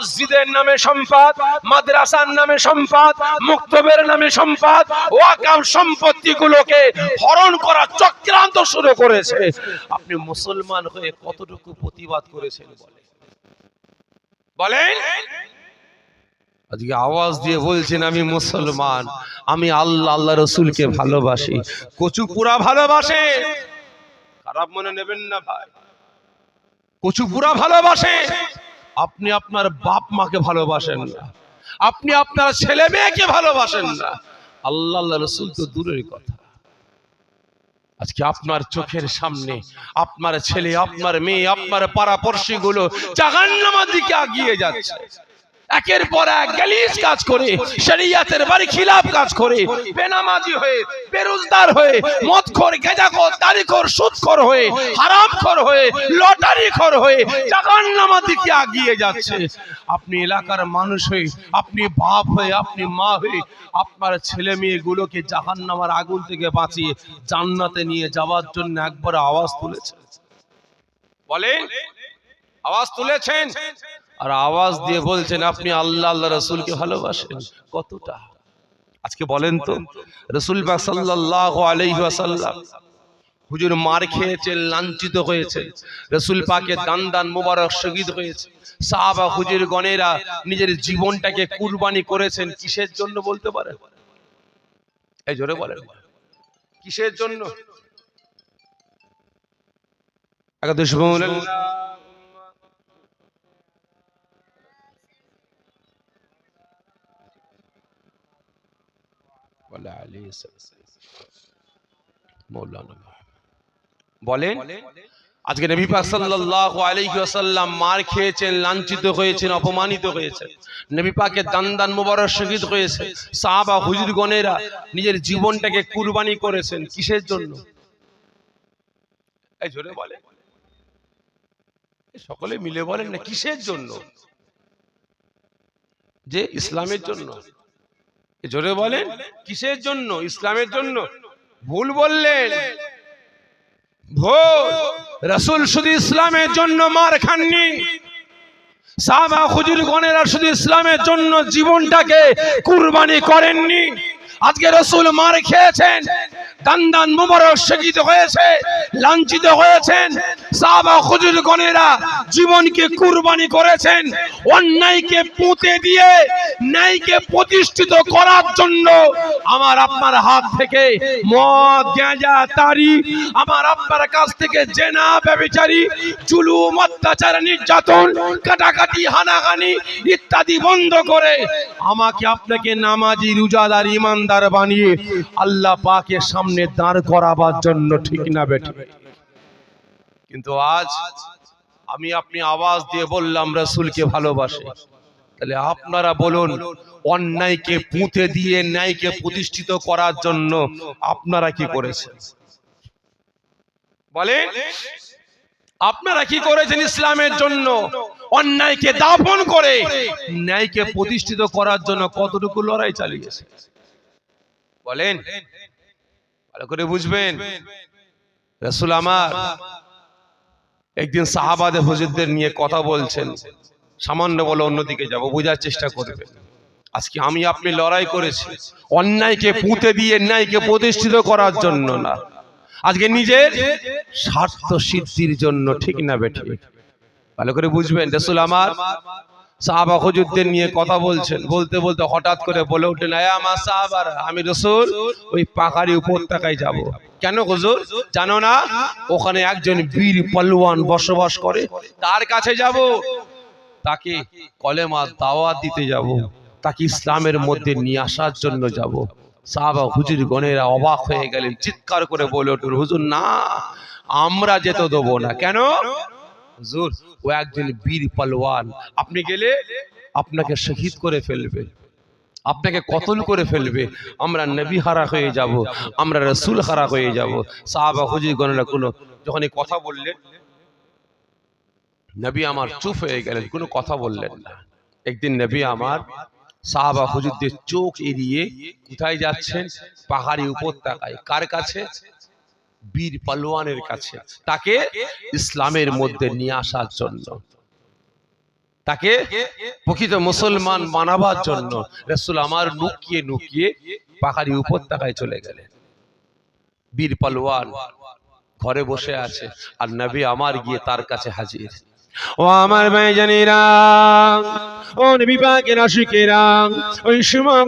মসজিদের নামে সম্পদ, মাদ্রাসার নামে সম্পদ, মুক্তবের নামে সম্পদ ওয়াকাম সম্পত্তিগুলোকে হরণ করার চক্রান্ত শুরু করেছে। আপনি মুসলমান হয়ে কতটুকু প্রতিবাদ করেছেন বলে বলেন? আজকে আওয়াজ দিয়ে বলছেন, আমি মুসলমান, আমি আল্লাহ আল্লাহ রসুলকে ভালোবাসি। কচু পুরা ভালোবাসে? খারাপ মনে নেবেন না ভাই। কচু পুরা ভালোবাসে? আপনি আপনার বাপ মাকে ভালোবাসেন না। আপনি আপনার ছেলে মেয়েকে ভালোবাসেন না। আল্লাহ রসুল তো দূরের কথা। আজকে আপনার চোখের সামনে আপনার ছেলে, আপনার মেয়ে, আপনার পাড়াপড়শি গুলো জাহান্নামার দিকে আগিয়ে যাচ্ছে। একের পর এক গ্যালিস কাজ করে, শরিয়াতের বাড়ি খিলাফ কাজ করে, বেনামাজি হয়ে, বেরোজগার হয়ে, মদখোর, গেজাখোর তারিখোর সুদখোর হয়ে, হারামখোর হয়ে লটারি খোর হয়ে জাহান্নামার দিকে আগিয়ে যাচ্ছে। আপনি এলাকার মানুষ হয়ে, আপনি বাপ হয়ে, আপনি মা হয়ে, আপনার ছেলে মেয়েগুলোকে জাহান্নামার আগুন থেকে বাঁচিয়ে জান্নাতে নিয়ে যাওয়ার জন্য একবার আওয়াজ তুলেছেন। বলেন, আওয়াজ তুলেছেন? আর আওয়াজ দিয়ে বলছেন আপনি আল্লাহ আল্লাহ রসুলকে ভালোবাসেন। কতটা? আজকে বলেন তো রসুল ওয়াসাল্লাম হুজুর মার খেয়েছেন লাঞ্ছিত হয়েছে রসুল পাকে দান দান মোবারক শহীদ হয়েছে সাহাবা হুজুর গণেরা নিজের জীবনটাকে কুরবানি করেছেন। কিসের জন্য বলতে পারেন? এই জোরে বলেন। কিসের জন্য? বলেন, আজকে নবী পাক সাল্লাল্লাহু আলাইহি ওয়াসাল্লাম মার খেয়েছেন, লাঞ্ছিত হয়েছেন, অপমানিত হয়েছে নবী পাকের দান মোবারক শহীদ হয়েছে। সাহাবা, হুজুরগণেরা নিজের জীবনটাকে কুরবানি করেছেন কিসের জন্য? এই জোরে বলে সকলে মিলে বলেন না কিসের জন্য? যে ইসলামের জন্য। জোরে বলেন, কিসের জন্য? ইসলামের জন্য? ভুল বললেন। ভুল রসুল শুধু ইসলামের জন্য মার খাননি। সাহাবা খুজুর গনেরা শুধু ইসলামের জন্য জীবনটাকে কুরবানি করেননি। আজকে রসুল মার খেয়েছেন। দান দান মুবারক শহীদ হয়েছে, লাঞ্ছিত হয়েছেন। সাবা হুজুর গণেরা জীবনকে কুরবানি করেছেন। অন্যায়কে পুঁতে দিয়ে, ন্যায়কে প্রতিষ্ঠিত করার জন্য আমার আপনার হাত থেকে মদ গাঁজা তারি, আমার আপনার কাছ থেকে জেনা ব্যবিচারী জুলুম, অত্যাচার, নির্যাতন, কাটাকাটি, হানাহানি ইত্যাদি বন্ধ করে আমাকে আপনাকে নামাজি, রোজাদার, ইমানদার বানিয়ে আল্লাহ পাকের সামনে দাঁড় করাবার জন্য ঠিক না বেঠে কিন্তু আজ আমি আপনি আওয়াজ দিয়ে বললাম, রসুলকে ভালোবাসে। তাহলে আপনারা বলুন, অন্যায়কে পুঁতে দিয়ে ন্যায়কে প্রতিষ্ঠিত করার জন্য আপনারা কি করেছেন? বলেন, আপনারা কি করেছেন ইসলামের জন্য? অন্যায়কে দাফন করে ন্যায়কে প্রতিষ্ঠিত করার জন্য কতটুকু লড়াই চালিয়েছে বলেন। ভালো করে বুঝবেন। রসুল আমার। একদিন সাহাবাদে হুজুরদের নিয়ে কথা বলছেন। সামান্য বলে অন্যদিকে যাব, বোঝার চেষ্টা করবে আজকে আমি আপনি লড়াই করেছি। অন্যায়কে পুঁতে দিয়ে ন্যায়কে প্রতিষ্ঠিত করার জন্য না। আজকে নিজের স্বার্থ সিদ্ধির জন্য ঠিক না বেঠে। ভালো করে বুঝবেন, রসুল আমার। সাহাবা হুজুরদের নিয়ে কথা বলছেন। বলতে বলতে হঠাৎ করে বলে উঠলেন, "এ আমার সাহাবারা, আমি রসুল, ওই পাহাড়ি উপত্যকায় যাব। কেন হুজুর? জানো না, ওখানে একজন বীর পালোয়ান বসবাস করে, তার কাছে যাব, তাকে কলেমা দাওয়াত দিতে যাব, তাকে ইসলামের মধ্যে নিয়ে আসার জন্য যাব। সাহাবা হুজুর গণেরা অবাক হয়ে গেলেন, চিৎকার করে বলে উঠল হুজুর, না, আমরা যেতে দেবো না। কেন? হুজুর, ও একজন বীর পালোয়ান। আপনি গেলে আপনাকে শহীদ করে ফেলবে। আপনাকে কতল করে ফেলবে। আমরা নবী হারা হয়ে যাব, আমরা রসুল হারা হয়ে যাব। সাহাবা হুজুর গণেরা কোনো, যখন এই কথা বললেন, নবী আমার চুপ হয়ে গেলেন, কোনো কথা বললেন না। একদিন নবী আমার সাহাবা হুজুরদের চোখ এড়িয়ে কোথায় যাচ্ছেন? পাহাড়ি উপত্যকায় কার কাছে? বীর পালোয়ানের কাছে তাকে ইসলামের মধ্যে নিয়ে আসার জন্য। তাকে প্রকৃত মুসলমান বানাবার জন্য রসুল আমার নুকিয়ে নুকিয়ে পাহাড়ি উপত্যকায় চলে গেলেন। বীর পালোয়ান ঘরে বসে আছে আর নবী আমার গিয়ে তার কাছে হাজির। ও আমার ভাইজানেরা ও নবী পাকের আশিকেরা, ওই সময়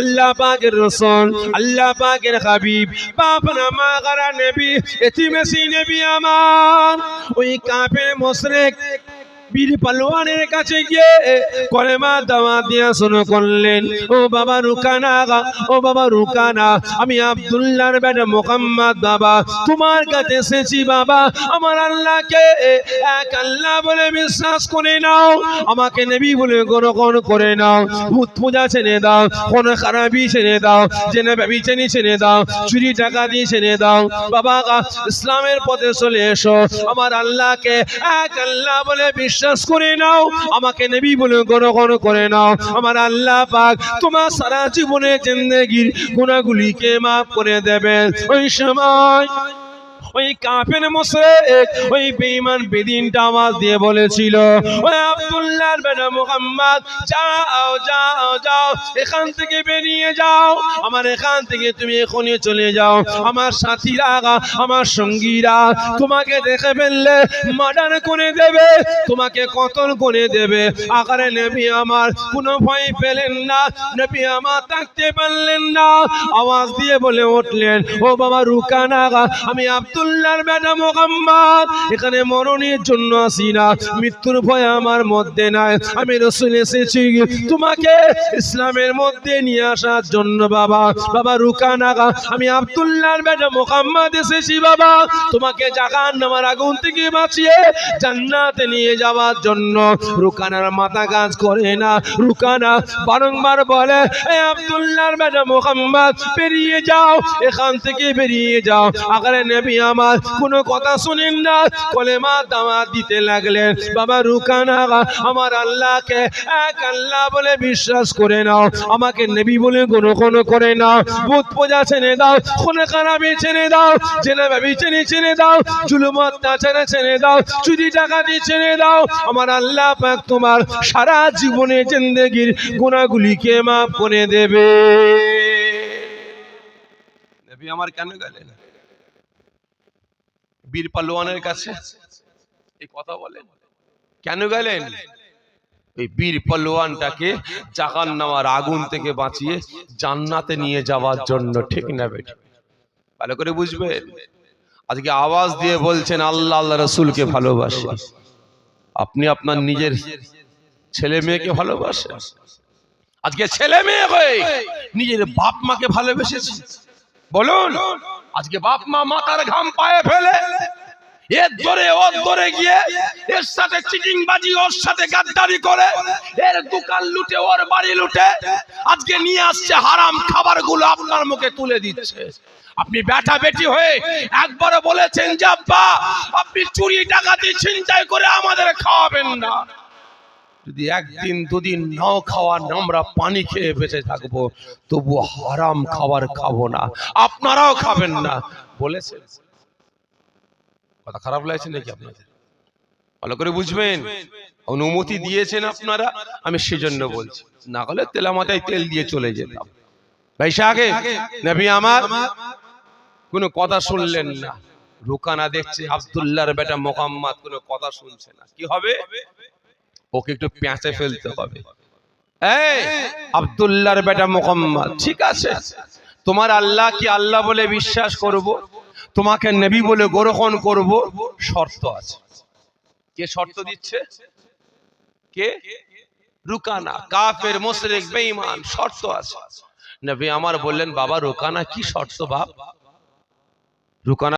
আল্লাহ পাকের রসন আল্লাহ পাকের হাবিব, বাপ না মা গারা নবী এতিমেসি নেবি আমার, ওই কাপের মোশরেক বীর পালোয়ানের কাছে গিয়ে কলেমা দাওয়া দিয়া শুরু করলেন, ও বাবা রুকানা ও বাবা রুকানা, আমি আব্দুল্লাহর বেটা মোহাম্মদ বাবা, তোমার কাছে এসেছি বাবা, আমার আল্লাহকে এক আল্লাহ বলে বিশ্বাস করে নাও, আমাকে নেবি বলে গ্রহণ করে নাও, ভূত পূজা ছেড়ে দাও, কোন খারাপি ছেড়ে দাও, জেনে ব্যবিচারি ছেড়ে দাও, চুরি টাকা দিয়ে ছেড়ে দাও, বাবা ইসলামের পথে চলে এসো, আমার আল্লাহকে এক আল্লাহ বলে বিশ্বাস করে নাও, আমাকে নেবি বলে গ্রহণ করে নাও। আমার আল্লাহ পাক তোমার সারা জীবনে জিন্দগির গুণাগুলিকে মাফ করে দেবেন। ওই সময় ওই কাফের মোশরেক, ওই বেঈমান বেদিনটা আওয়াজ দিয়ে বলেছিল, ওই আব্দুল্লাহর বেটা মুহাম্মদ, যাও যাও যাও, এখান থেকে বেরিয়ে যাও, আমার এখান থেকে তুমি এখনই চলে যাও, আমার সাথীরা, আমার সঙ্গীরা তোমাকে দেখে ফেললে, মার্ডার করে দেবে, তোমাকে কতল করে দেবে আকারে নবী আমার কোনো ভয় পেলেন না, নবী আমার থাকতে পারলেন না, আওয়াজ দিয়ে বলে উঠলেন, ও বাবা রুকানা, আমি আব্দুল্লাহর বেটা মোহাম্মদ। এখানে মরণের জন্য আসি না, মৃত্যুর ভয় আমার মধ্যে নাই। আমি রসুল এসেছি, তোমাকে ইসলামের মধ্যে নিয়ে আসার জন্য বাবা। বাবা রুকানা আমি আব্দুল্লাহর বেটা মোহাম্মদ এসেছি, বাবা। তোমাকে জাগান নামার আগুন থেকে বাঁচিয়ে জান্নাতে নিয়ে যাওয়ার জন্য। রুকানার মাথা কাজ করে না, রুকানা বারংবার বলে আব্দুল্লাহর বেটা মোহাম্মদ, বেরিয়ে যাও, এখান থেকে বেরিয়ে যাও। আগারে নবী আমার কোনো কথা শুনেন না। কলেমা দাওয়াত দিতে লাগলেন। বাবা রুকানা আমার আল্লাহকে এক আল্লাহ বলে বিশ্বাস করে নাও। আমাকে নেবি বলে গ্রহণ করে নাও। পূজা ছেড়ে দাও খারাপি ছেড়ে দাও ভাবি ছেড়ে ছেড়ে দাও চুলুম অত্যাচারে ছেড়ে দাও, চুরি ছেড়ে দাও। আমার আল্লাহ পাক তোমার সারা জীবনে জিন্দগির গুণাগুলিকে মাফ করে দেবে। আমার কেন গেলেন বীর পালোয়ানের কাছে? এই কথা বলেন কেন গেলেন? ওই বীর পালোয়ানটাকে জাহান নামার আগুন থেকে বাঁচিয়ে জান্নাতে নিয়ে যাওয়ার জন্য ঠিক না বেটি ভালো করে বুঝবেন? আজকে আওয়াজ দিয়ে বলছেন আল্লাহ আল্লাহ রসুলকে ভালোবাসে। আপনি আপনার নিজের ছেলে মেয়েকে ভালোবাসেন? আজকে ছেলে মেয়ে হয়ে নিজের বাপ মাকে ভালোবেসেছে বলুন। আজকে বাপ মা মাথার ঘাম পায়ে ফেলে। এর ধরে ওর ধরে গিয়ে এর সাথে চিটিং বাজি, ওর সাথে গাদ্দারি করে। এর দোকান লুটে, ওর বাড়ি লুটে। আজকে নিয়ে আসছে হারাম খাবারগুলো আপনার মুখে তুলে দিচ্ছে। আপনি ব্যাটা বেটি হয়ে একবারও বলেছেন, যে আব্বা, আপনি চুরি ডাকাতি ছিনতাই করে আমাদের খাওয়াবেন না। যদি একদিন দুদিন নাও খাওয়ার আমরা পানি খেয়ে বেঁচে থাকব, তবু হারাম খাবার খাব না। আপনারাও খাবেন না বলেছেন কথা খারাপ লাগছে নাকি আপনাদের? ভালো করে বুঝবেন? অনুমতি দিয়েছেন আপনারা, আমি সেজন্য বলছি। না হলে তেলা মাথায় তেল দিয়ে চলে যেতাম। ভাই আগে নবী আমার, কোনো কথা শুনলেন না। রুকানা দেখছে আব্দুল্লাহর বেটা মোহাম্মদ, কোনো কথা শুনছে না। কি হবে? ওকে একটু পেঁচে ফেলতে হবে। এই, আব্দুল্লাহর বেটা মোহাম্মদ, ঠিক আছে। তোমার আল্লাহ কি আল্লাহ বলে বিশ্বাস করব? তোমাকে নবী বলে গ্রহণ করব? শর্ত আছে। কে শর্ত দিচ্ছে? কে? রুকানা, কাফের, মুশরিক, বেঈমান, শর্ত আছে। নবী আমার বললেন, বাবা, রুকানা কি শর্ত, বাপ? রুকানা